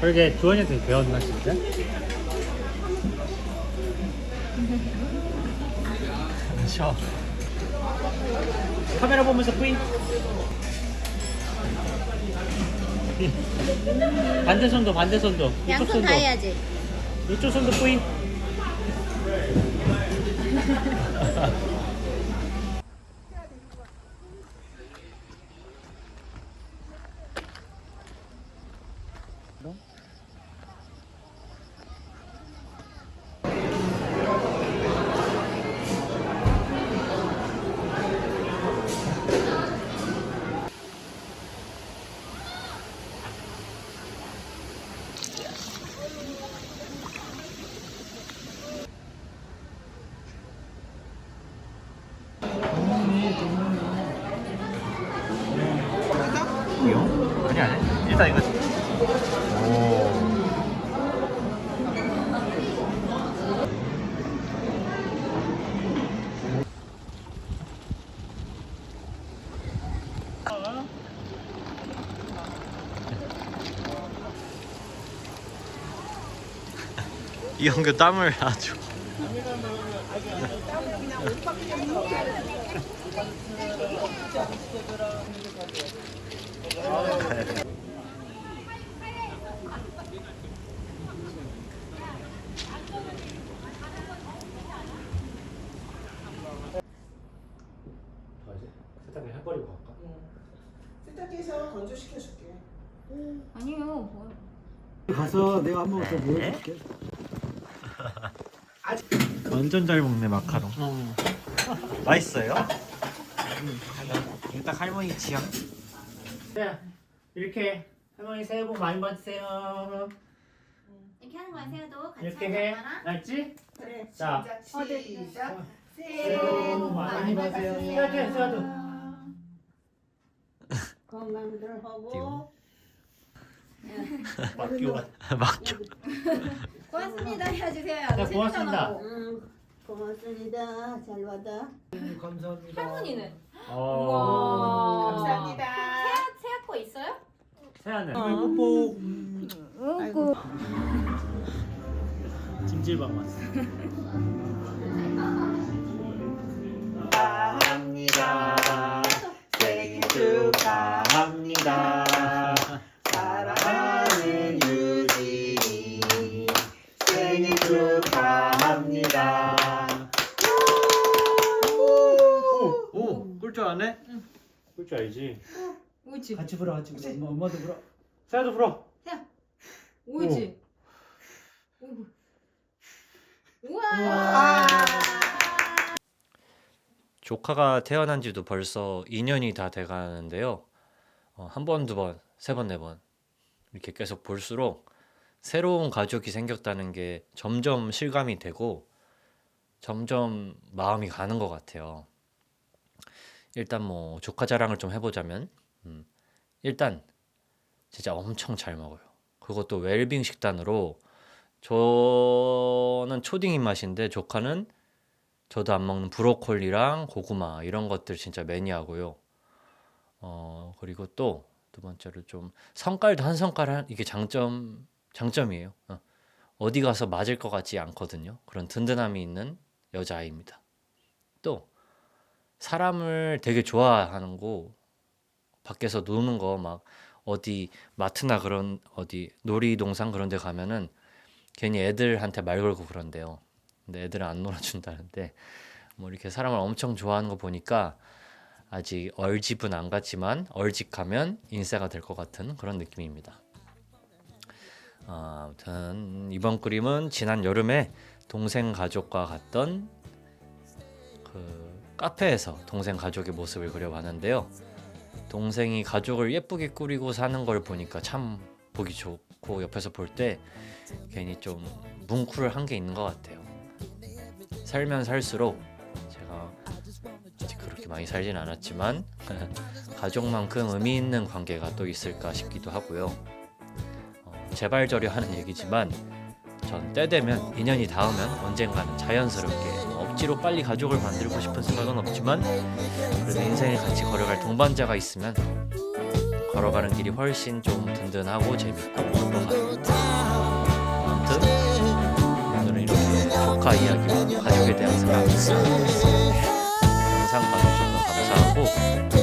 그러게 주원이한테 배웠나 진짜? 쉬어. 카메라 보면서 뿌잉 반대 손도 반대 손도 이쪽 양손 손도 다 해야지. 이쪽 손도 뿌잉 일단 이거. 오. 이형규 땀을 아주. 세탁기 해버리고 갈까? 세탁기에서 건조시켜 줄게. 아니요. 뭐. 가서 내가 한 번 더 보여줄게. 완전 잘 먹네 마카롱. 어. 맛있어요? 일단 할머니 취향. 자 이렇게 할머니 새해 복 많이 받으세요 이렇게 하는 거야, 세아도 같이 이렇게 하는 해. 알지? 그래. 자. 시작. 시작. 새해 복 많이 받으세요 세아도 세아도 건강들 하고. 맡기고 막혀. 고맙습니다. 해주세요. 자, 고맙습니다. 응. 고맙습니다. 잘 받아. 감사합니다. 할머니는? 어. 감사합니다. 세아 거 있어요? 세아는 뽀뽀. 아이고. 찜질방 왔어 오, 꿀줄 아네? 그럴 줄 알지 오지. 같이 불어, 같이 불어. 엄마, 엄마도 불어. 세아도 불어 오지. 오구. 우와. 아. 조카가 태어난 지도 벌써 2년이 다 돼가는데요. 어, 한 번, 두 번, 세 번, 네 번 이렇게 계속 볼수록 새로운 가족이 생겼다는 게 점점 실감이 되고 점점 마음이 가는 것 같아요. 일단 뭐 조카 자랑을 좀 해보자면 음, 일단 진짜 엄청 잘 먹어요. 그것도 웰빙 식단으로 저는 초딩 입맛인데 조카는 저도 안 먹는 브로콜리랑 고구마 이런 것들 진짜 매니아고요. 어 그리고 또 두 번째로 좀 성깔도 한 성깔 한 이게 장점 장점이에요. 어. 어디 가서 맞을 것 같지 않거든요. 그런 든든함이 있는 여자아이입니다. 또 사람을 되게 좋아하는 거 밖에서 노는 거 막 어디 마트나 그런 어디 놀이동산 그런 데 가면은 괜히 애들한테 말 걸고 그런데요. 근데 애들은 안 놀아준다는데 뭐 이렇게 사람을 엄청 좋아하는 거 보니까 아직 얼집은 안 갔지만 얼직하면 인싸가 될 것 같은 그런 느낌입니다. 아, 아무튼 이번 그림은 지난 여름에 동생 가족과 갔던 그 카페에서 동생 가족의 모습을 그려봤는데요. 동생이 가족을 예쁘게 꾸리고 사는 걸 보니까 참 보기 좋고 옆에서 볼 때 괜히 좀 뭉클한 게 있는 것 같아요. 살면 살수록 제가 아직 그렇게 많이 살진 않았지만 가족만큼 의미 있는 관계가 또 있을까 싶기도 하고요. 어, 제발저려 하는 얘기지만 전 때 되면 인연이 닿으면 언젠가는 자연스럽게 억지로 빨리 가족을 만들고 싶은 생각은 없지만 그래도 인생을 같이 걸어갈 동반자가 있으면 걸어가는 길이 훨씬 좀 든든하고 재밌고 그런 것 같아요. 아무튼 오늘은 이렇게 조카 이야기와 가족에 대한 생각을 했습니다 영상 봐주셔서 감사하고